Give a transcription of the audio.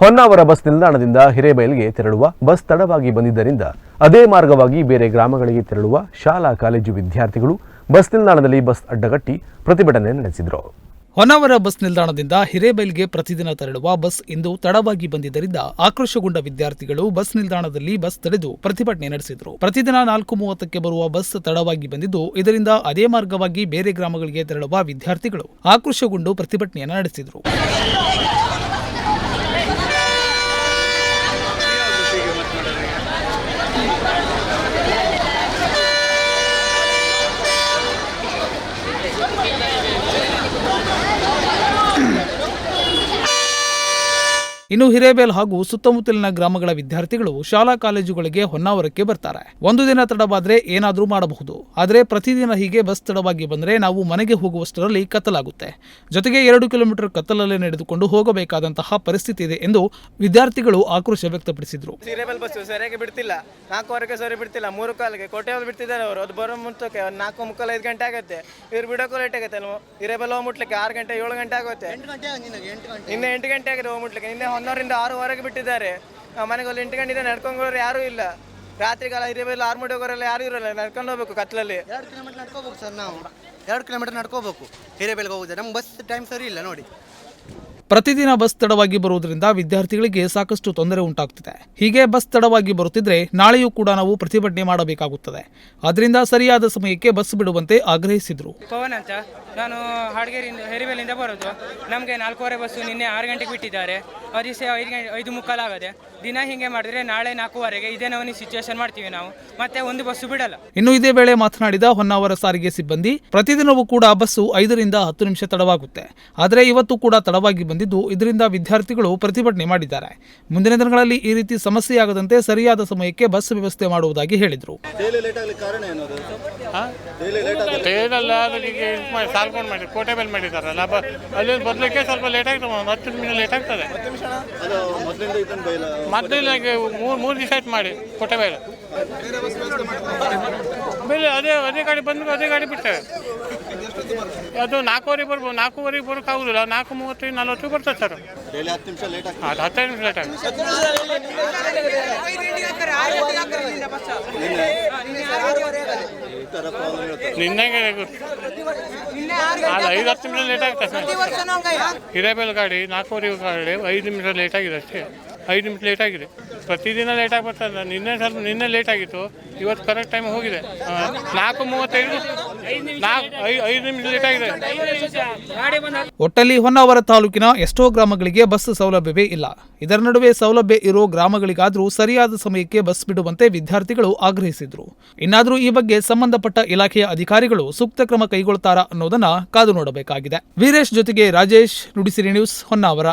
Honnavar bus ನಿಲ್ದಾಣದಿಂದ ಹಿರೇಬೈಲ್ಗೆ ತೆರಳುವ bus ತಡವಾಗಿ ಬಂದಿದ್ದರಿಂದ ಅದೇ ಮಾರ್ಗವಾಗಿ ಬೇರೆ ಗ್ರಾಮಗಳಿಗೆ ತೆರಳುವ ಶಾಲಾ ಕಾಲೇಜು ವಿದ್ಯಾರ್ಥಿಗಳು ಬಸ್ ನಿಲ್ದಾಣದಲ್ಲಿ ಬಸ್ ಅಡ್ಡಗಟ್ಟಿ ಪ್ರತಿಭಟನೆ ನಡೆಸಿದರು. ಹೊನ್ನಾವರ ಬಸ್ ನಿಲ್ದಾಣದಿಂದ ಹಿರೇಬೈಲ್ಗೆ ಪ್ರತಿದಿನ ತೆರಳುವ ಬಸ್ ಇಂದು ತಡವಾಗಿ ಬಂದಿದ್ದರಿಂದ ಆಕ್ರೋಶಗೊಂಡ ವಿದ್ಯಾರ್ಥಿಗಳು ಬಸ್ ನಿಲ್ದಾಣದಲ್ಲಿ ಬಸ್ ತಡೆದು ಪ್ರತಿಭಟನೆ ನಡೆಸಿದರು. ಪ್ರತಿದಿನ ನಾಲ್ಕು ಮೂವತ್ತಕ್ಕೆ ಬರುವ ಬಸ್ ತಡವಾಗಿ ಬಂದಿದ್ದು, ಇದರಿಂದ ಅದೇ ಮಾರ್ಗವಾಗಿ ಬೇರೆ ಗ್ರಾಮಗಳಿಗೆ ತೆರಳುವ ವಿದ್ಯಾರ್ಥಿಗಳು ಆಕ್ರೋಶಗೊಂಡು ಪ್ರತಿಭಟನೆಯನ್ನು ನಡೆಸಿದರು. ಇನ್ನು ಹಿರೇಬೇಲ್ ಹಾಗೂ ಸುತ್ತಮುತ್ತಲಿನ ಗ್ರಾಮಗಳ ವಿದ್ಯಾರ್ಥಿಗಳು ಶಾಲಾ ಕಾಲೇಜುಗಳಿಗೆ ಹೊನ್ನಾವರಕ್ಕೆ ಬರ್ತಾರೆ. ಒಂದು ದಿನ ತಡವಾದ್ರೆ ಏನಾದರೂ ಮಾಡಬಹುದು. ಆದರೆ ಪ್ರತಿದಿನ ಹೀಗೆ ಬಸ್ ತಡವಾಗಿ ಬಂದರೆ ನಾವು ಮನೆಗೆ ಹೋಗುವಷ್ಟರಲ್ಲಿ ಕತ್ತಲಾಗುತ್ತೆ. ಜೊತೆಗೆ ಎರಡು ಕಿಲೋಮೀಟರ್ ಕತ್ತಲಲ್ಲೇ ನಡೆದುಕೊಂಡು ಹೋಗಬೇಕಾದಂತಹ ಪರಿಸ್ಥಿತಿ ಇದೆ ಎಂದು ವಿದ್ಯಾರ್ಥಿಗಳು ಆಕ್ರೋಶ ವ್ಯಕ್ತಪಡಿಸಿದರು. ಸೀರೆಬಲ್ ಬಸ್ ಸರಿಯಾಗಿ ಬಿಡ್ತಿಲ್ಲ. ನಾಲ್ಕುವರೆಗೆ ಸರಿ ಬಿಡ್ತಿಲ್ಲ. ಮೂರು ಕಾಲಿಗೆ ಕೋಟೆಯಲ್ಲಿ ಬಿಡ್ತಿದ್ದಾರೆ ಅವರು. ಅದು ಬರೋ ಮುಂಚಕ್ಕೆ ಒಂದು ನಾಲ್ಕು ಮುಕ್ಕಾಲು ಐದು ಗಂಟೆ ಆಗುತ್ತೆ. ಇವ್ರು ಬಿಡೋಕ್ಕೂ ಲೇಟ್ ಆಗುತ್ತೆ ಅಲ್ವ ಹಿರೇಬಲ್ ಹೋಗ್ಬಿಟ್ಲಿಕ್ಕೆ ಆರು ಗಂಟೆ ಏಳು ಗಂಟೆ ಆಗುತ್ತೆ. ನಿನ್ನೆ ಎಂಟು ಗಂಟೆ ಆಗಿದೆ ಹೋಗ್ಬಿಟ್ಲಿಕ್ಕೆ. ನಿನ್ನೆ ಹನ್ನೊಂದರಿಂದ ಆರೂವರೆಗೆ ಬಿಟ್ಟಿದ್ದಾರೆ. ಮನೆಗೆ ಅಲ್ಲಿ ಎಂಟು ಗಂಟೆಯಿಂದ ನಡ್ಕೊಂಡು ಹೋಗೋರು ಯಾರೂ ಇಲ್ಲ. ರಾತ್ರಿಗಾಲ ಹಿರೇಬಲ್ ಆರು ಮೂಡಿ ಹೋಗೋರೆಲ್ಲ ಯಾರೂ ಇರೋಲ್ಲ ನಡ್ಕೊಂಡು ಹೋಗ್ಬೇಕು ಕತ್ಲಲ್ಲಿ. ಎರಡು ಕಿಲೋಮೀಟರ್ ನಡ್ಕೋಬೇಕು ಸರ್ ನಾವು. ಎರಡು ಕಿಲೋಮೀಟರ್ ನಡ್ಕೋಬೇಕು. ಹಿರೇಬೇಲ್ಗೆ ಹೋಗುದು. ನಮ್ಗೆ ಬಸ್ ಟೈಮ್ ಸರಿ ಇಲ್ಲ ನೋಡಿ. ಪ್ರತಿದಿನ ಬಸ್ ತಡವಾಗಿ ಬರುವುದರಿಂದ ವಿದ್ಯಾರ್ಥಿಗಳಿಗೆ ಸಾಕಷ್ಟು ತೊಂದರೆ ಉಂಟಾಗ್ತಿದೆ. ಹೀಗೆ ಬಸ್ ತಡವಾಗಿ ಬರುತ್ತಿದ್ರೆ ನಾಳೆಯೂ ಕೂಡ ನಾವು ಪ್ರತಿಭಟನೆ ಮಾಡಬೇಕಾಗುತ್ತದೆ. ಅದರಿಂದ ಸರಿಯಾದ ಸಮಯಕ್ಕೆ ಬಸ್ ಬಿಡುವಂತೆ ಆಗ್ರಹಿಸಿದ್ರು. ಪವನ್ ಅಂತ. ನಾನು ಹಾಡಗೇರಿ ಹೆರಿಬೇಲಿಂದ ಬರೋದು. ನಮಗೆ ನಾಲ್ಕೂವರೆ ಬಸ್ಸು ನಿನ್ನೆ ಆರು ಗಂಟೆಗೆ ಬಿಟ್ಟಿದ್ದಾರೆ. ಆ ದಿವಸ ಐದು ಮುಕ್ಕಾಲು ಐದು ಮುಕ್ಕಾಲಾಗದೆ ದಿನ ಹೀಗೆ ಮಾಡಿದ್ರೆ ನಾಳೆ ನಾಲ್ಕೂವರೆಗೆ ಇದೇ ನಾವು ಸಿಚುವೇಶನ್ ಮಾಡ್ತೀವಿ ನಾವು. ಮತ್ತೆ ಒಂದು ಬಸ್ಸು ಬಿಡಲ್ಲ. ಇನ್ನು ಇದೇ ವೇಳೆ ಮಾತನಾಡಿದ ಹೊನ್ನಾವರ ಸಾರಿಗೆ ಸಿಬ್ಬಂದಿ ಪ್ರತಿದಿನವೂ ಕೂಡ ಬಸ್ಸು ಐದರಿಂದ ಹತ್ತು ನಿಮಿಷ ತಡವಾಗುತ್ತೆ. ಆದರೆ ಇವತ್ತು ಕೂಡ ತಡವಾಗಿ ಬಂದಿದ್ದು ಇದರಿಂದ ವಿದ್ಯಾರ್ಥಿಗಳು ಪ್ರತಿಭಟನೆ ಮಾಡಿದ್ದಾರೆ. ಮುಂದಿನ ದಿನಗಳಲ್ಲಿ ಈ ರೀತಿ ಸಮಸ್ಯೆಯಾಗದಂತೆ ಸರಿಯಾದ ಸಮಯಕ್ಕೆ ಬಸ್ ವ್ಯವಸ್ಥೆ ಮಾಡುವುದಾಗಿ ಹೇಳಿದರು. ಟ್ರೈನಲ್ಲ ಅದಕ್ಕೆ ಇದು ಮಾಡಿ ಸಾಲ್ಕೊಂಡು ಮಾಡಿ ಕೋಟೆ ಮೇಲೆ ಮಾಡಿದ್ದಾರಲ್ಲ ಬ ಅಲ್ಲಿ ಬರ್ಲಿಕ್ಕೆ ಸ್ವಲ್ಪ ಲೇಟ್ ಆಗ್ತದೆ ಒಂದು ಹತ್ತು ನಿಮಿಷ ಲೇಟ್ ಆಗ್ತದೆ. ಮೊದಲಿನ ಮೂರು ಮೂರು ದಿವಸ ಆಯ್ತು ಮಾಡಿ ಕೋಟೆ ಮೇಲೆ ಬೇರೆ ಅದೇ ಅದೇ ಗಾಡಿ ಬಂದು ಅದೇ ಗಾಡಿ ಬಿಟ್ಟೆ. ಅದು ನಾಲ್ಕೂವರೆಗೆ ಬರ್ಬೋದು ನಾಲ್ಕೂವರೆಗೆ ಬರೋಕೆ ಆಗುದಿಲ್ಲ ನಾಲ್ಕು ಮೂವತ್ತೈದು ನಲ್ವತ್ತು ಬರ್ತದೆ ಸರ್. ಅದು ಹತ್ತೈದು ನಿಮಿಷ ಲೇಟ್ ಆಗುತ್ತೆ ನಿನ್ನೆಗೆ ಅದು ಐದು ಹತ್ತು ನಿಮಿಷ ಲೇಟ್ ಆಗುತ್ತೆ ಸರ್ ಹಿರೇಬೇಲ್ ಗಾಡಿ ನಾಲ್ಕೂವರೆ ಗಾಡಿ ಐದು ನಿಮಿಷ ಲೇಟ್ ಆಗಿದೆ ಅಷ್ಟೇ. ಐದು ನಿಮಿಷ ಲೇಟ್ ಆಗಿದೆ. ಪ್ರತಿದಿನ ಲೇಟ್ ಆಗಿ ಬರ್ತದೆ ನಿನ್ನೆ ಸ್ವಲ್ಪ ನಿನ್ನೆ ಲೇಟ್ ಆಗಿತ್ತು. ಇವತ್ತು ಕರೆಕ್ಟ್ ಟೈಮ್ ಹೋಗಿದೆ. ನಾಲ್ಕು ಮೂವತ್ತೈದು ನಿಮಿಷ ಒಟ್ಟಲ್ಲಿ ಹೊನ್ನಾವರ ತಾಲೂಕಿನ ಎಷ್ಟೋ ಗ್ರಾಮಗಳಿಗೆ ಬಸ್ ಸೌಲಭ್ಯವೇ ಇಲ್ಲ. ಇದರ ನಡುವೆ ಸೌಲಭ್ಯ ಇರೋ ಗ್ರಾಮಗಳಿಗಾದರೂ ಸರಿಯಾದ ಸಮಯಕ್ಕೆ ಬಸ್ ಬಿಡುವಂತೆ ವಿದ್ಯಾರ್ಥಿಗಳು ಆಗ್ರಹಿಸಿದ್ರು. ಇನ್ನಾದರೂ ಈ ಬಗ್ಗೆ ಸಂಬಂಧಪಟ್ಟ ಇಲಾಖೆಯ ಅಧಿಕಾರಿಗಳು ಸೂಕ್ತ ಕ್ರಮ ಕೈಗೊಳ್ತಾರಾ ಅನ್ನೋದನ್ನ ಕಾದು ನೋಡಬೇಕಾಗಿದೆ. ವೀರೇಶ್ ಜೊತೆಗೆ ರಾಜೇಶ್, ನುಡಿಸಿರಿ ನ್ಯೂಸ್, ಹೊನ್ನಾವರ.